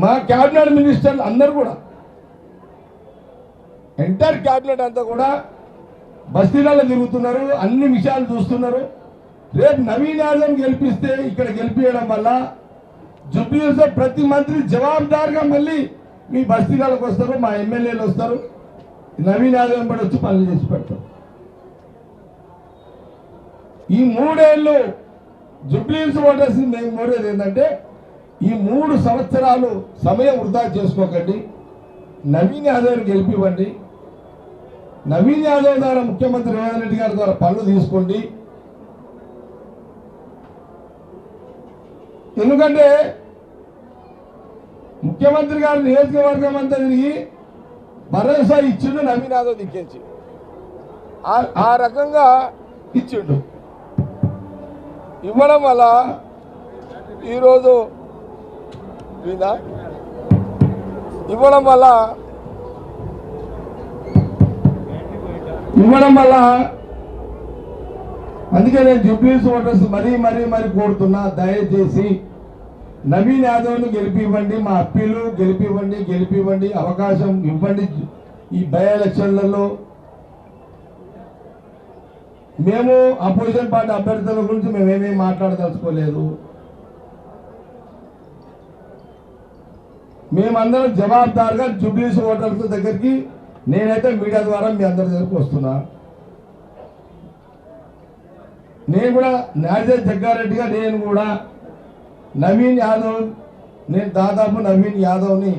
మా క్యాబినెట్ మినిస్టర్లు అందరు కూడా. ఎంటైర్ క్యాబినెట్ అంతా కూడా బస్తీలలో తిరుగుతున్నారు అన్ని విషయాలు చూస్తున్నారు. రేపు నవీన్ యాదవ్ గెలిపిస్తే ఇక్కడ గెలిపించడం వల్ల జుబ్లీలో ప్రతి మంత్రి జవాబుదారుగా మళ్ళీ మీ బస్తీలకు వస్తారు మా ఎమ్మెల్యేలు వస్తారు. నవీన్ యాదవ్ కూడా వచ్చి పనులు చేసి పెడతారు ఈ మూడేళ్ళు జుబ్లీస్ ఓటర్స్ మేము కోరేది ఏంటంటే ఈ మూడు సంవత్సరాలు సమయం వృధా చేసుకోకండి. నవీన్ యాదవ్ని గెలిపివ్వండి. నవీన్ యాదవ్ ద్వారా ముఖ్యమంత్రి రేవంత్ రెడ్డి గారి ద్వారా పనులు తీసుకోండి. ఎందుకంటే ముఖ్యమంత్రి గారి నియోజకవర్గం అంతా తిరిగి భరోసా ఇచ్చిండు నవీన్ యాదవ్ దిక్కించి. ఆ- ఆ రకంగా ఇచ్చిండు. ఇవ్వడం వల్ల ఈరోజు విందా ఇవ్వడం వల్ల ఇవ్వడం వల్ల అందుకే నేను జుబ్లీస్ ఓటర్స్ మరీ మరీ మరీ కోరుతున్నా దయచేసి నవీన్ యాదవ్ను గెలిపివ్వండి మా అప్పీలు గెలిపివ్వండి గెలిపివ్వండి అవకాశం ఇవ్వండి ఈ బై ఎలక్షన్లలో. మేము అపోజిషన్ పార్టీ అభ్యర్థుల గురించి మేమేమీ మాట్లాడదలుచుకోలేదు. మేమందరం జవాబుదారుగా జూబ్లీస్ ఓటర్స్ దగ్గరికి నేనైతే మీడియా ద్వారా మీ అందరి దగ్గరికి వస్తున్నా. నేను కూడా నాజర్ జగ్గారెడ్డిగా నేను కూడా నవీన్ యాదవ్ నేను దాదాపు నవీన్ యాదవ్ని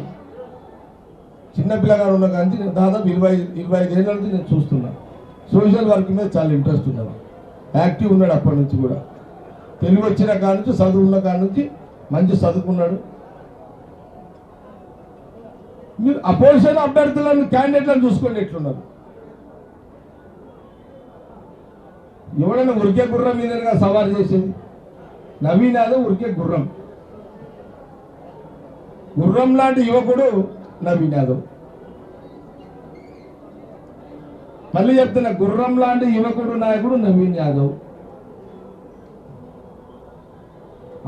చిన్నపిల్లగా ఉన్న కానీ నేను దాదాపు ఇరవై ఇరవై ఐదు ఏళ్ళ నుంచి నేను చూస్తున్నా. సోషల్ వర్క్ మీద చాలా ఇంట్రెస్ట్ ఉన్నాడు యాక్టివ్ ఉన్నాడు అప్పటి నుంచి కూడా. తెలుగు వచ్చిన కాడ నుంచి చదువు ఉన్న కాడ నుంచి మంచి చదువుకున్నాడు. మీరు అపోజిషన్ అభ్యర్థులను క్యాండిడేట్లను చూసుకోండి ఎట్లున్నారు. ఎవడన్నా ఉరికే గుర్రం మీదగా సవారు చేసింది? నవీన్ యాదవ్ ఉరికే గుర్రం. గుర్రం లాంటి యువకుడు నవీన్ యాదవ్. మళ్ళీ చెప్తున్నా గుర్రం లాంటి యువకుడు నాయకుడు నవీన్ యాదవ్.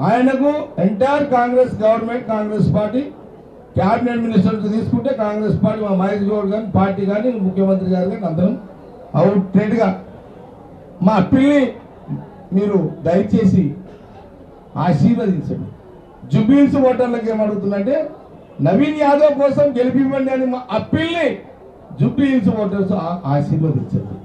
ఆయనకు entire Congress government Congress party cabinet ministers తీసుకుంటే కాంగ్రెస్ పార్టీ మా మహేష్ గౌడ్ కానీ పార్టీ కానీ ముఖ్యమంత్రి గారు కానీ అందరం అవుట్రేట్గా మా పిల్లి మీరు దయచేసి ఆశీర్వదించండి. జుబీల్స్ ఓటర్లకు ఏమడుగుతుందంటే నవీన్ యాదవ్ కోసం గెలిపివ్వండి అని మా పిల్లి జుబ్బీ ఇన్స్ ఓటర్స్ ఆ- ఆశీర్వదించండి.